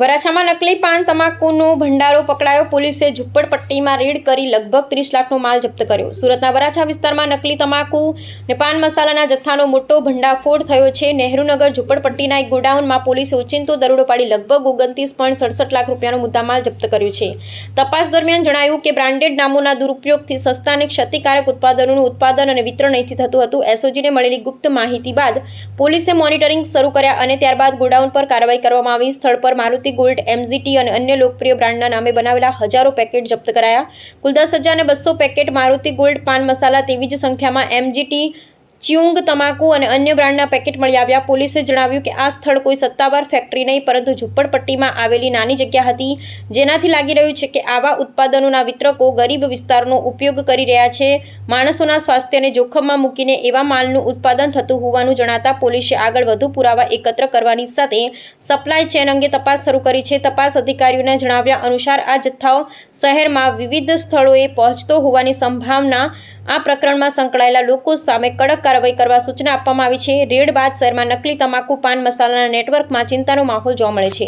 વરાછામાં નકલી પાન, તમાકુનો ભંડારો પકડાયો. પોલીસે ઝુંપડપટ્ટીમાં રેડ કરી લગભગ ત્રીસ લાખનો માલ જપ્ત કર્યો. સુરતના વરાછા વિસ્તારમાં નકલી તમાકુ ને પાન મસાલાના જથ્થાનો મોટો ભંડાફોડ થયો છે. નહેરુનગર ઝુંપડપટ્ટીના એક ગોડાઉનમાં પોલીસે ઉચિંતો દરોડો પાડી લગભગ ઓગણત્રીસ પોઈન્ટ સડસઠ લાખ રૂપિયાનો મુદ્દામાલ જપ્ત કર્યો છે. તપાસ દરમિયાન જણાયું કે બ્રાન્ડેડ નામોના દુરુપયોગથી સસ્તા અને ક્ષતિકારક ઉત્પાદનોનું ઉત્પાદન અને વિતરણ અહીંથી થતું હતું. એસઓજીને મળેલી ગુપ્ત માહિતી બાદ પોલીસે મોનિટરિંગ શરૂ કર્યા અને ત્યારબાદ ગોડાઉન પર કાર્યવાહી કરવામાં આવી. સ્થળ પર મારુતિ ગોલ્ડ એમઝીટી અને અન્ય લોકપ્રિય બ્રાન્ડના નામે બનાવેલા હજારો પેકેટ જપ્ત કરાયા. કુલ દસ હજાર બસો પેકેટ મારુતિ ગોલ્ડ પાન મસાલા તેવી જ સંખ્યામાં એમજીટી ચ્યુંગ તમાકુ અને અન્ય બ્રાન્ડના પેકેટ મળી આવ્યા. પોલીસે જણાવ્યું કે આ સ્થળ કોઈ સત્તાવાર ફેક્ટરી નહીં, પરંતુ ઝુંપડપટ્ટીમાં આવેલી નાની જગ્યા હતી. જેનાથી લાગી રહ્યું છે કે આવા ઉત્પાદનોના વિતરકો ગરીબ વિસ્તારનો ઉપયોગ કરી રહ્યા છે. માણસોના સ્વાસ્થ્યને જોખમમાં મૂકીને એવા માલનું ઉત્પાદન થતું હોવાનું જણાતા પોલીસે આગળ વધુ પુરાવા એકત્ર કરવાની સાથે સપ્લાય ચેન અંગે તપાસ શરૂ કરી છે. તપાસ અધિકારીઓના જણાવ્યા અનુસાર આ જથ્થાઓ શહેરમાં વિવિધ સ્થળોએ પહોંચતો હોવાની સંભાવના આ પ્રકરણમાં સંકળાયેલા લોકો સામે કડક કાર્યવાહી કરવા સૂચના આપવામાં આવી છે. રેડ બાદ શહેરમાં નકલી તમાકુ, પાન, મસાલાના નેટવર્કમાં ચિંતાનો માહોલ જોવા મળે છે.